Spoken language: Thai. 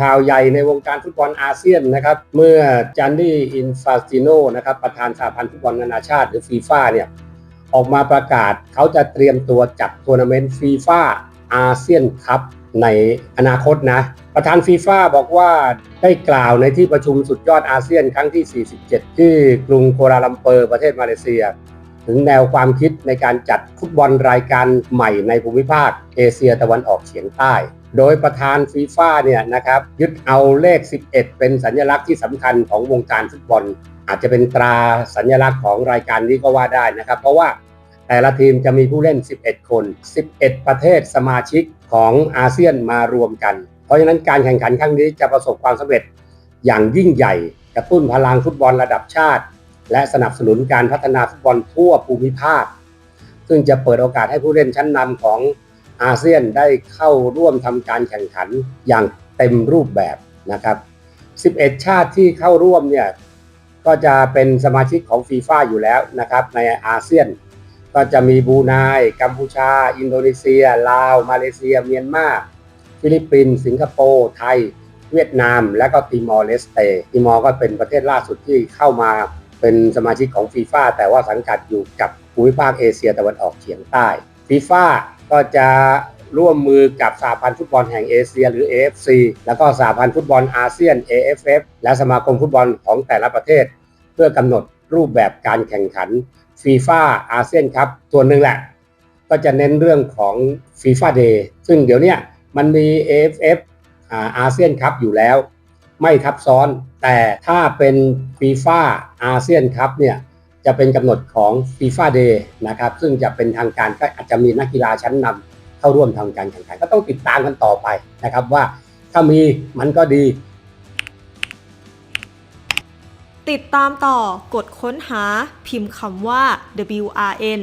ข่าวใหญ่ในวงการฟุตบอลอาเซียนนะครับ เมื่อจันนี่อินฟาสติโนนะครับประธานสหพันธ์ฟุตบอลนานาชาติหรือฟีฟ่าเนี่ยออกมาประกาศเขาจะเตรียมตัวจัดทัวร์นาเมนต์ฟีฟ่าอาเซียนคัพในอนาคตนะ ประธานฟีฟ่าบอกว่าได้กล่าวในที่ประชุมสุดยอดอาเซียนครั้งที่ 47 ที่กรุงกัวลาลัมเปอร์ประเทศมาเลเซีย ถึงแนวความคิดในการจัดฟุตบอลรายการใหม่ในภูมิภาคเอเชียตะวันออกเฉียงใต้ โดยประธานฟีฟ่าเนี่ยนะครับยึดเอาเลข 11 เป็นสัญลักษณ์ที่สำคัญของวงการฟุตบอล อาจจะเป็นตราสัญลักษณ์ของรายการนี้ก็ว่าได้นะครับ เพราะว่าแต่ละทีมจะมีผู้เล่น 11 คน 11 ประเทศสมาชิกของอาเซียนมารวมกัน เพราะฉะนั้นการแข่งขันครั้งนี้จะประสบความสำเร็จอย่างยิ่งใหญ่กระตุ้นพลังฟุตบอลระดับชาติ และสนับสนุนการพัฒนาฟุตบอลทั่วภูมิภาค ซึ่งจะเปิดโอกาสให้ผู้เล่นชั้นนำของ อาเซียนได้เข้าร่วมทำการแข่งขันอย่างเต็มรูปแบบนะครับ 11 ชาติที่เข้าร่วมเนี่ยก็จะเป็นสมาชิกของฟีฟ่าอยู่แล้วนะครับในอาเซียน ก็จะมีบรูไนกัมพูชา อินโดนีเซีย ลาว มาเลเซีย เมียนมา ฟิลิปปินส์ สิงคโปร์ ไทย เวียดนาม และก็ติมอร์เลสเตติมอร์ก็เป็นประเทศล่าสุดที่เข้ามาเป็นสมาชิกของฟีฟ่าแต่ว่าสังกัดอยู่กับภูมิภาคเอเชียตะวันออกเฉียงใต้ ฟีฟ่าก็จะร่วมมือกับสหพันธ์ฟุตบอลแห่งเอเชียหรือ AFC แล้วก็สหพันธ์ฟุตบอลอาเซียน AFF และสมาคมฟุตบอลของแต่ละประเทศ เพื่อกำหนดรูปแบบการแข่งขันฟีฟ่าอาเซียนครับส่วนหนึ่งแหละ ก็จะเน้นเรื่องของฟีฟ่าเดย์ซึ่งเดี๋ยวนี้มันมี AFF อาเซียนครับอยู่แล้ว ไม่ทับซ้อนแต่ถ้าเป็นฟีฟ่าอาเซียนครับเนี่ย จะเป็นกำหนดของฟีฟ่าเดย์นะครับซึ่งจะเป็นทางการก็อาจจะมีนักกีฬาชั้นนำเข้าร่วมทำการแข่งขันก็ต้องติดตามกันต่อไปนะครับว่าถ้ามีมันก็ดี ติดตามต่อกดค้นหาพิมพ์คำว่า WRN